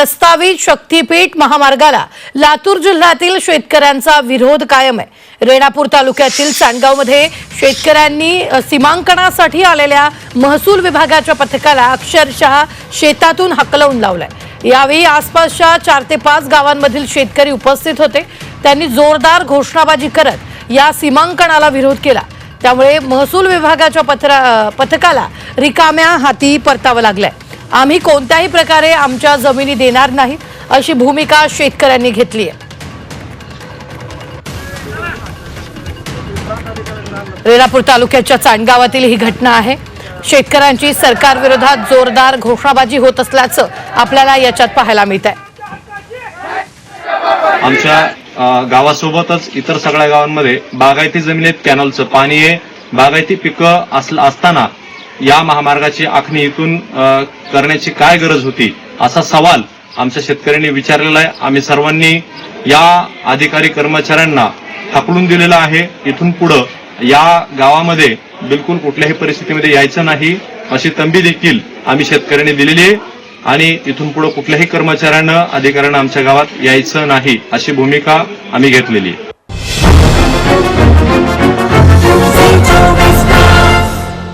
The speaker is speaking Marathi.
प्रस्तावित शक्तीपीठ महामार्गाला लातूर जिल्ह्यातील शेतकऱ्यांचा विरोध कायम आहे. रेणापूर तालुक्यातील चांडगावमध्ये शेतकऱ्यांनी सीमांकनासाठी आलेल्या महसूल विभागाच्या पथकाला अक्षरशः शेतातून हकलवून लावलंय. यावेळी आसपासच्या चार ते पाच गावांमधील शेतकरी उपस्थित होते. त्यांनी जोरदार घोषणाबाजी करत या सीमांकनाला विरोध केला. त्यामुळे महसूल विभागाच्या पथरा पथकाला रिकाम्या हाती परतावं लागलंय. आम्ही कोणत्याही प्रकारे आमच्या जमिनी देणार नाही अशी भूमिका शेतकऱ्यांनी घेतली आहे. रेणापूर तालुक्याच्या चांडगावातील ही घटना आहे. शेतकऱ्यांची सरकार विरोधात जोरदार घोषणाबाजी होत असल्याचं आपल्याला याच्यात पाहायला मिळत आहे. आमच्या गावासोबतच इतर सगळ्या गावांमध्ये बागायती जमिनीत कॅनलचं पाणी आहे. बागायती पिकं असताना या महामार्गाची आखणी इथून करण्याची काय गरज होती असा सवाल आमच्या शेतकऱ्यांनी विचारलेला आहे. आम्ही सर्वांनी या अधिकारी कर्मचाऱ्यांना हाकलून दिलेलं आहे. इथून पुढं या गावामध्ये बिलकुल कुठल्याही परिस्थितीमध्ये यायचं नाही. अशी तंबी देखील आम्ही शेतकऱ्यांनी दिलेली आहे. आणि इथून पुढे कुठल्याही कर्मचाऱ्यानं अधिकाऱ्यांना आमच्या गावात यायचं नाही अशी भूमिका आम्ही घेतलेली आहे.